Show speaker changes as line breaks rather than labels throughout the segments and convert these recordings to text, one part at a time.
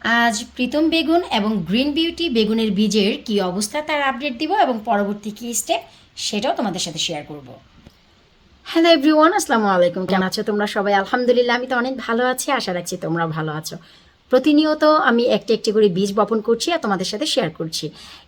আজ প্রীতম বেগুন এবং গ্রিন বিউটি বেগুনের বীজের কি অবস্থা তার আপডেট দিব এবং পরবর্তী কি স্টেপ সেটাও তোমাদের সাথে শেয়ার করব। হ্যালো এভরিওয়ান আসসালামু আলাইকুম। কেমন আছো তোমরা সবাই? আলহামদুলিল্লাহ আমি তো অনেক ভালো আছি আশা রাখছি তোমরা ভালো আছো। প্রতিনিয়ত আমি একটি একটি করে বীজ বপন করছি আর তোমাদের সাথে শেয়ার করছি।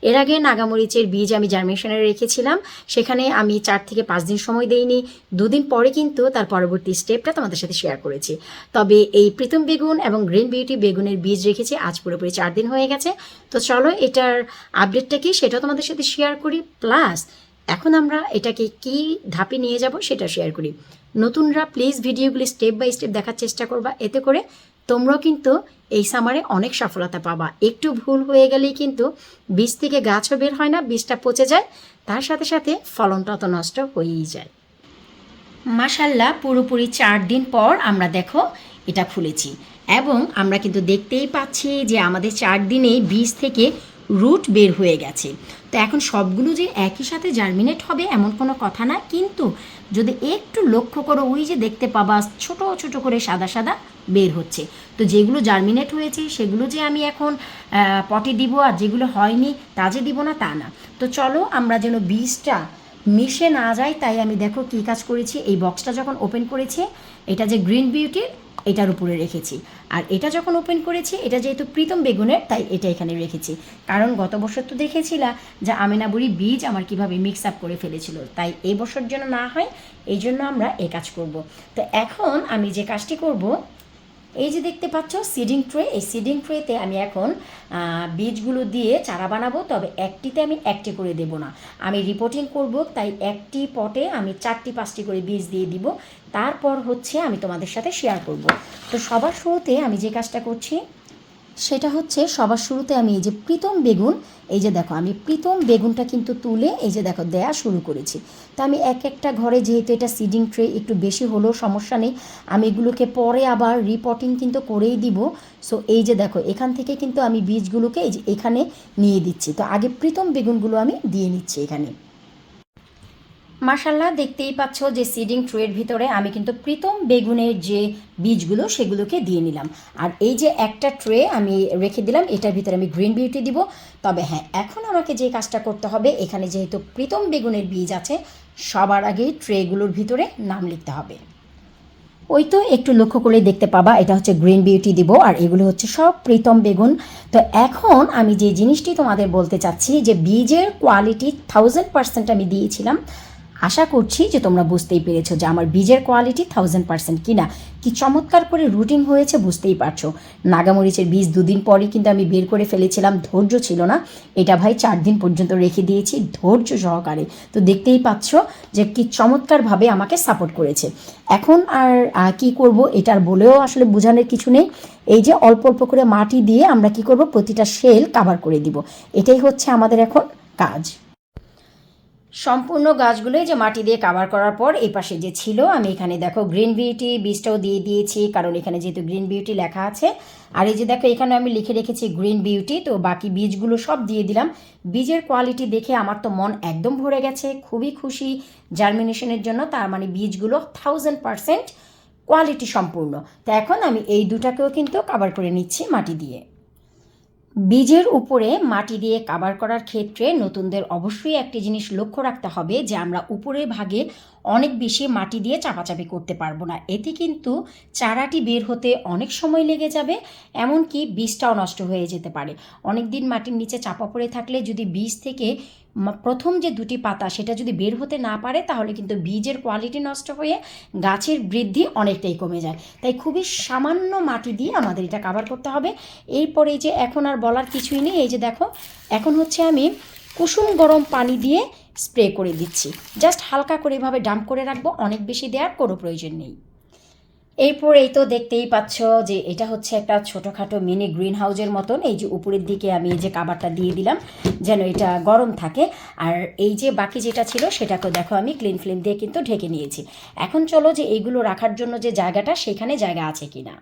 এর আগে নাগামরিচের বীজ আমি জার্মিনেশনে রেখেছিলাম। সেখানে আমি চার থেকে পাঁচ দিন সময় দেইনি। দুদিন পরে কিন্তু তার পরবর্তী স্টেপটা তোমাদের সাথে শেয়ার করেছি। তবে এই প্রীতম বেগুন এবং গ্রিন বিউটি বেগুনের বীজ রেখেছি, আজ পুরোপুরি চার দিন হয়ে গেছে। তো চলো এটার আপডেটটা কি সেটাও তোমাদের সাথে শেয়ার করি। প্লাস এখন আমরা এটাকে কি ধাপে নিয়ে যাব সেটা শেয়ার করি। নতুনরা প্লিজ ভিডিওগুলি স্টেপ বাই স্টেপ দেখার চেষ্টা করবা। এতে করে তোমরাও কিন্তু এই সামারে অনেক সফলতা পাবা। একটু ভুল হয়ে গেলেই কিন্তু বীজ থেকে গাছও বের হয় না, বীজটা পচে যায়, তার সাথে সাথে ফলনটা তো নষ্ট হয়েই যায়। মাসাল্লাহ পুরোপুরি চার দিন পর আমরা দেখো এটা খুলেছি এবং আমরা কিন্তু দেখতেই পাচ্ছি যে আমাদের চার দিনেই বীজ থেকে রুট বের হয়ে গেছে। তো এখন সবগুলো যে একই সাথে জার্মিনেট হবে এমন কোনো কথা না, কিন্তু যদি একটু লক্ষ্য করো, ওই যে দেখতে পাবা ছোট ছোট করে সাদা সাদা বের হচ্ছে। তো যেগুলো জার্মিনেট হয়েছে, সেগুলো যে আমি এখন পটে দিব আর যেগুলো হয়নি, তা যে দিব না, তা না। তো চলো আমরা যেন বীজটা মিশে না যায়, তাই আমি দেখো কী কাজ করেছি। এই বক্সটা যখন ওপেন করেছি, এটা যে গ্রিন বিউটির এটার উপরে রেখেছি। আর এটা যখন ওপেন করেছি, এটা যেহেতু প্রীতম বেগুনের, তাই এটা এখানে রেখেছি। কারণ গত বছর তো দেখেছিলা যে আমিনাবুড়ি বীজ আমার কীভাবে মিক্স আপ করে ফেলেছিল। তাই এই বছর যেন না হয়, এই জন্য আমরা এই কাজ করব। তো এখন আমি যে কাজটি করব এই যে দেখতে পাচ্ছ সিডিং ট্রে এই সিডিং ট্রেতে আমি এখন বীজগুলো দিয়ে চারা বানাবো, তবে একটিতে আমি একটি করে দেব না। আমি রিপোর্টিং করব, তাই একটি পটে আমি চারটি, পাঁচটি করে বীজ দিয়ে দিব। তারপর হচ্ছে আমি তোমাদের সাথে শেয়ার করব। তো সবার শুরুতে আমি যে কাজটা করছি সেটা হচ্ছে সবার শুরুতে আমি এই যে প্রীতম বেগুন, এই যে দেখো, আমি প্রীতম বেগুনটা কিন্তু তুলে এই যে দেখো দেয়া শুরু করেছি। তো আমি এক একটা ঘরে যেহেতু এটা সিডিং ট্রে একটু বেশি হলেও সমস্যা নেই, আমি এগুলোকে পরে আবার রিপোর্টিং কিন্তু করেই দিব। সো এই যে দেখো, এখান থেকে কিন্তু আমি বীজগুলোকে এই যে এখানে নিয়ে দিচ্ছি। তো আগে প্রীতম বেগুনগুলো আমি দিয়ে নিচ্ছি এখানে। মার্শাল্লাহ দেখতেই পাচ্ছ যে সিডিং ট্রের ভিতরে আমি কিন্তু প্রীতম বেগুনের যে বীজগুলো সেগুলোকে দিয়ে নিলাম। আর এই যে একটা ট্রে আমি রেখে দিলাম, এটার ভিতরে আমি গ্রিন বিউটি দিব। তবে হ্যাঁ এখন আমাকে যে কাজটা করতে হবে, এখানে যেহেতু প্রীতম বেগুনের বীজ আছে, সবার আগে ট্রেগুলোর ভিতরে নাম লিখতে হবে। ওই তো একটু লক্ষ্য করে দেখতে পাবা, এটা হচ্ছে গ্রিন বিউটি দিব, আর এগুলো হচ্ছে সব প্রীতম বেগুন। তো এখন আমি যে জিনিসটি তোমাদের বলতে চাচ্ছি, যে বীজের কোয়ালিটি থাউজেন্ড পার্সেন্ট আমি দিয়েছিলাম আশা করছি যে তোমরা বুঝতেই পেরেছ যে আমার বীজের কোয়ালিটি থাউজেন্ড পার্সেন্ট কিনা। কি চমৎকার করে রুটিং হয়েছে, বুঝতেই পারছ। নাগামরিচের বীজ দুদিন পরই কিন্তু আমি বের করে ফেলেছিলাম, ধৈর্য ছিল না। এটা ভাই চার দিন পর্যন্ত রেখে দিয়েছি, ধৈর্য সহকারে। তো দেখতেই পাচ্ছ যে কি চমৎকারভাবে আমাকে সাপোর্ট করেছে। এখন আর কি করব এটার বলেও আসলে বোঝানোর কিছু নেই। এই যে অল্প অল্প করে মাটি দিয়ে আমরা কি করব, প্রতিটা শেল কাভার করে দিব। এটাই হচ্ছে আমাদের এখন কাজ। সম্পূর্ণ গাছগুলোই যে মাটি দিয়ে কাভার করার পর এই পাশে যে ছিল, আমি এখানে দেখো গ্রিন বিউটি বীজটাও দিয়ে দিয়েছি, কারণ এখানে যেহেতু গ্রিন বিউটি লেখা আছে। আর এই যে দেখো, এখানে আমি লিখে রেখেছি গ্রিন বিউটি তো বাকি বীজগুলো সব দিয়ে দিলাম। বীজের কোয়ালিটি দেখে আমার তো মন একদম ভরে গেছে, খুবই খুশি। জার্মিনেশনের জন্য তার মানে বীজগুলো থাউজেন্ড পারসেন্ট কোয়ালিটি সম্পূর্ণ। তো এখন আমি এই দুটাকেও কিন্তু কাভার করে নিচ্ছি মাটি দিয়ে। বীজের উপরে মাটি দিয়ে কাবার করার ক্ষেত্রে নতুনদের অবশ্যই একটি জিনিস লক্ষ্য রাখতে হবে যে আমরা উপরের ভাগে অনেক বেশি মাটি দিয়ে চাপাচাপি করতে পারব না। এতে কিন্তু চারাটি বের হতে অনেক সময় লেগে যাবে, এমনকি বীজটাও নষ্ট হয়ে যেতে পারে। অনেক দিন মাটির নিচে চাপা পড়ে থাকলে যদি বীজ থেকে প্রথম যে দুটি পাতা সেটা যদি বের হতে না পারে, তাহলে কিন্তু বীজের কোয়ালিটি নষ্ট হয়ে গাছের বৃদ্ধি অনেকটাই কমে যায়। তাই খুবই সামান্য মাটি দিয়ে আমাদের এটা কাভার করতে হবে। এরপরে এই যে এখন আর বলার কিছুই নেই, এই যে দেখো, এখন হচ্ছে আমি কুসুম গরম পানি দিয়ে স্প্রে করে দিচ্ছি। জাস্ট হালকা করে এভাবে ডাম্প করে রাখব, অনেক বেশি দেওয়ার কোনো প্রয়োজন নেই। এরপর এই তো দেখতেই পাচ্ছ যে এটা হচ্ছে একটা ছোটোখাটো মিনি গ্রিন হাউজের মতন। এই যে উপরের দিকে আমি যে কাবারটা দিয়ে দিলাম, যেন এটা গরম থাকে। আর এই যে বাকি যেটা ছিল সেটাকে দেখো আমি ক্লিন ফ্লিন দিয়ে কিন্তু ঢেকে নিয়েছি। এখন চলো যে এইগুলো রাখার জন্য যে জায়গাটা, সেখানে জায়গা আছে কিনা।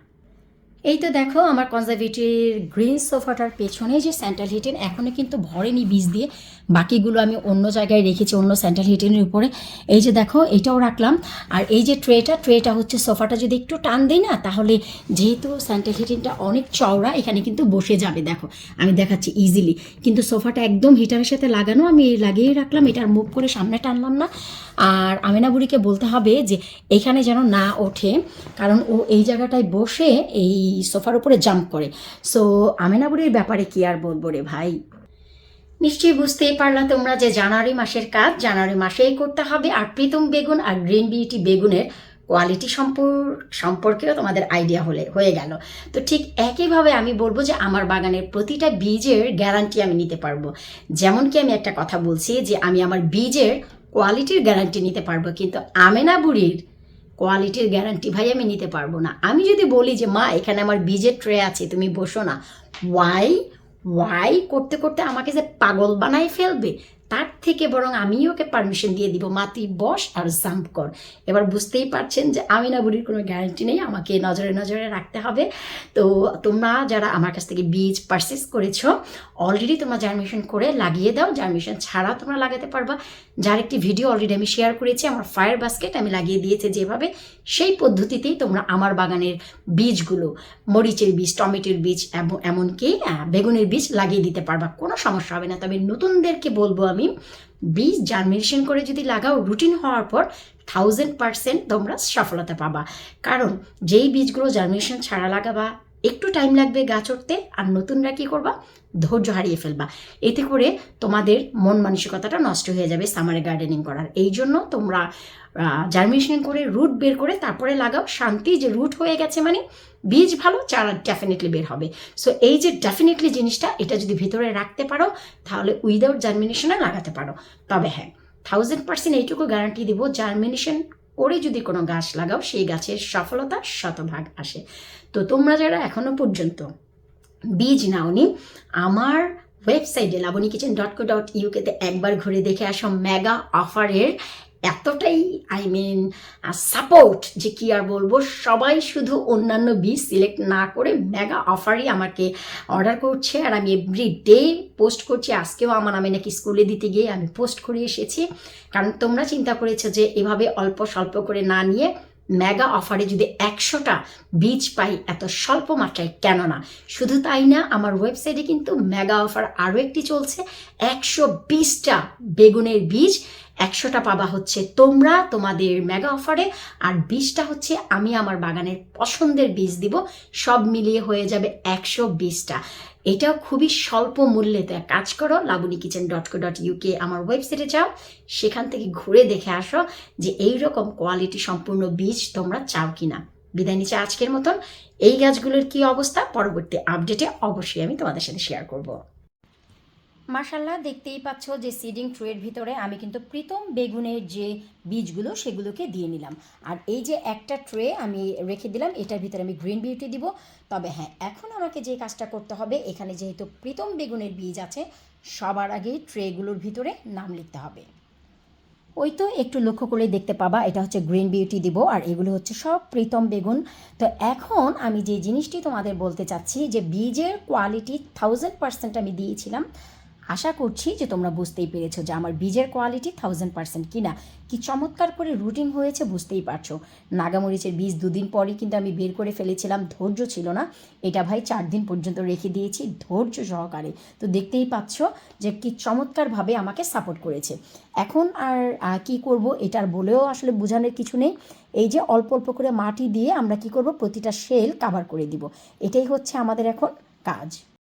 এই তো দেখো, আমার কনজারভেটির গ্রিন সোফাটার পেছনে যে স্যান্টাল হিটেন এখনও কিন্তু ভরেনি বীজ দিয়ে। বাকিগুলো আমি অন্য জায়গায় রেখেছি, অন্য স্যান্টাল হিটেনের উপরে। এই যে দেখো, এটাও রাখলাম। আর এই যে ট্রেটা ট্রেটা হচ্ছে সোফাটা যদি একটু টান দিই না, তাহলে যেহেতু স্যান্টাল হিটেনটা অনেক চওড়া, এখানে কিন্তু বসে যাবে, দেখো। আমি দেখাচ্ছি ইজিলি কিন্তু সোফাটা একদম হিটারের সাথে লাগানো, আমি লাগিয়েই রাখলাম, এটার মুখ করে সামনে টানলাম না। আর আমিনা বুড়িকে বলতে হবে যে, এখানে যেন না ওঠে, কারণ ও এই জায়গাটায় বসে, এই সোফার উপরে জাম্প করে। সো আমিনা বুড়ির ব্যাপারে কি আর বলব রে ভাই? নিশ্চয়ই বুঝতেই পারলা তোমরা যে জানুয়ারি মাসের কাজ, জানুয়ারি মাসেই করতে হবে। আর প্রীতম বেগুন আর গ্রিন বিউটি বেগুনের কোয়ালিটি সম্পর, সম্পর্কেও তোমাদের আইডিয়া হলে, হয়ে গেল। তো ঠিক একইভাবে আমি বলব যে আমার বাগানের প্রতিটা বীজের গ্যারান্টি আমি নিতে পারব। যেমন কি আমি একটা কথা বলছি যে আমি আমার বীজের কোয়ালিটির গ্যারান্টি নিতে পারব। কিন্তু আমেনা বুড়ির কোয়ালিটির গ্যারান্টি ভাই আমি নিতে পারব না। আমি যদি বলি যে, মা, এখানে আমার বীজের ট্রে আছে, তুমি বসো না। ওয়াই ওয়াই করতে করতে আমাকে যে পাগল বানাই ফেলবে? তার থেকে বরং আমি ওকে পারমিশন দিয়ে দিব। মা তুই বস আর জাম্প কর। এবার বুঝতেই পারছেন যে আমি না বুড়ির কোনো গ্যারান্টি নেই। আমাকে নজরে নজরে রাখতে হবে। তো তোমরা যারা আমার কাছ থেকে বীজ পারচেস করেছ অলরেডি তোমরা জার্মিশন করে লাগিয়ে দাও। জার্মিশন ছাড়া তোমরা লাগাতে পারবা। যার একটি ভিডিও অলরেডি আমি শেয়ার করেছি, আমার ফায়ার বাস্কেট আমি লাগিয়ে দিয়েছি যেভাবে, সেই পদ্ধতিতেই তোমরা আমার বাগানের বীজগুলো, মরিচের বীজ, টমেটোর বীজ এম- এমনকি বেগুনের বীজ লাগিয়ে দিতে পারবা। কোনো সমস্যা হবে না। তবে নতুনদেরকে বলব আমি বীজ জার্মিনেশন করে যদি লাগাও রুটিন হওয়ার পর থাউজেন্ড পার্সেন্ট তোমরা সফলতা পাবা। কারণ যেই বীজগুলো জার্মিনেশন ছাড়া লাগাবা একটু টাইম লাগবে গাছ উঠতে আর নতুনরা কি করবা? ধৈর্য হারিয়ে ফেলবা। এতে করে তোমাদের মন মানসিকতাটা নষ্ট হয়ে যাবে সামারে গার্ডেনিং করার। এই জন্য তোমরা জার্মিনেশন করে রুট বের করে তারপরে লাগাও। শান্তি যে রুট হয়ে গেছে মানে বীজ ভালো, চারা ডেফিনেটলি বের হবে। সো এই যে ডেফিনেটলি জিনিসটা, এটা যদি ভিতরে রাখতে পারো, তাহলে উইদাউট জার্মিনেশনে লাগাতে পারো। তবে হ্যাঁ থাউজেন্ড পার্সেন্ট এইটুকু গ্যারান্টি দিব জার্মিনেশন করে যদি কোনো গাছ লাগাও, সেই গাছের সফলতা শতভাগ আসে। তো তোমরা যারা এখনও পর্যন্ত বীজ নাওনি, আমার ওয়েবসাইটে Labani kitchen dot co dot ইউকেতে একবার ঘুরে দেখে আসো। মেগা অফারের এতটাই আই মিন সাপোর্ট যে কি আর বলব, সবাই শুধু অন্যান্য বীজ সিলেক্ট না করে মেগা অফারই আমাকে অর্ডার করছে। আর আমি এভরি ডে পোস্ট করছি। আজকেও আমার আমি নাকি স্কুলে দিতে গিয়ে আমি পোস্ট করে এসেছি। কারণ তোমরা চিন্তা করেছ যে এভাবে অল্প স্বল্প করে না নিয়ে মেগা অফারে যদি একশোটা বীজ পাই, এত স্বল্প মাত্রায় কেন না? শুধু তাই না, আমার ওয়েবসাইটে কিন্তু মেগা অফার আরও একটি চলছে। একশো বিশটা বেগুনের বীজ, একশোটা পাবা হচ্ছে তোমরা, তোমাদের মেগা অফারে আর বীজটা হচ্ছে আমি আমার বাগানের পছন্দের বীজ দিব। সব মিলিয়ে হয়ে যাবে একশো বিশটা। এটাও খুবই স্বল্প মূল্যে কাজ করো Labani kitchen dot co dot UK আমার ওয়েবসাইটে যাও, সেখান থেকে ঘুরে দেখে আসো যে এই রকম কোয়ালিটি সম্পূর্ণ বীজ তোমরা চাও কি না বিদায় নিচে আজকের মতন। এই গাছগুলোর কি অবস্থা? পরবর্তী আপডেটে অবশ্যই আমি তোমাদের সাথে শেয়ার করব। মার্শাল্লাহ দেখতেই পাচ্ছ যে সিডিং ট্রের ভিতরে আমি কিন্তু প্রীতম বেগুনের যে বীজগুলো সেগুলোকে দিয়ে নিলাম। আর এই যে একটা ট্রে আমি রেখে দিলাম, এটার ভিতরে আমি গ্রিন বিউটি দিব। তবে হ্যাঁ এখন আমাকে যে কাজটা করতে হবে, এখানে যেহেতু প্রীতম বেগুনের বীজ আছে, সবার আগে ট্রেগুলোর ভিতরে নাম লিখতে হবে। ওই তো একটু লক্ষ্য করে দেখতে পাবা, এটা হচ্ছে গ্রিন বিউটি দিব, আর এগুলো হচ্ছে সব প্রীতম বেগুন। তো এখন আমি যে জিনিসটি তোমাদের বলতে চাচ্ছি, যে বীজের কোয়ালিটি থাউজেন্ড পার্সেন্ট আমি দিয়েছিলাম আশা করছি যে তোমরা বুঝতেই পেরেছ যে আমার বীজের কোয়ালিটি থাউজেন্ড পার্সেন্ট কিনা। কি চমৎকার করে রুটিন হয়েছে বুঝতেই পারছ। নাগামরিচের বীজ দুদিন পরই কিন্তু আমি বের করে ফেলেছিলাম, ধৈর্য ছিল না। এটা ভাই চার দিন পর্যন্ত রেখে দিয়েছি ধৈর্য সহকারে। তো দেখতেই পাচ্ছ যে কি চমৎকারভাবে আমাকে সাপোর্ট করেছে। এখন আর কি করব এটার বলেও আসলে বোঝানোর কিছু নেই। এই যে অল্প অল্প করে মাটি দিয়ে আমরা কি করব, প্রতিটা শেল কাভার করে দিব। এটাই হচ্ছে আমাদের এখন কাজ।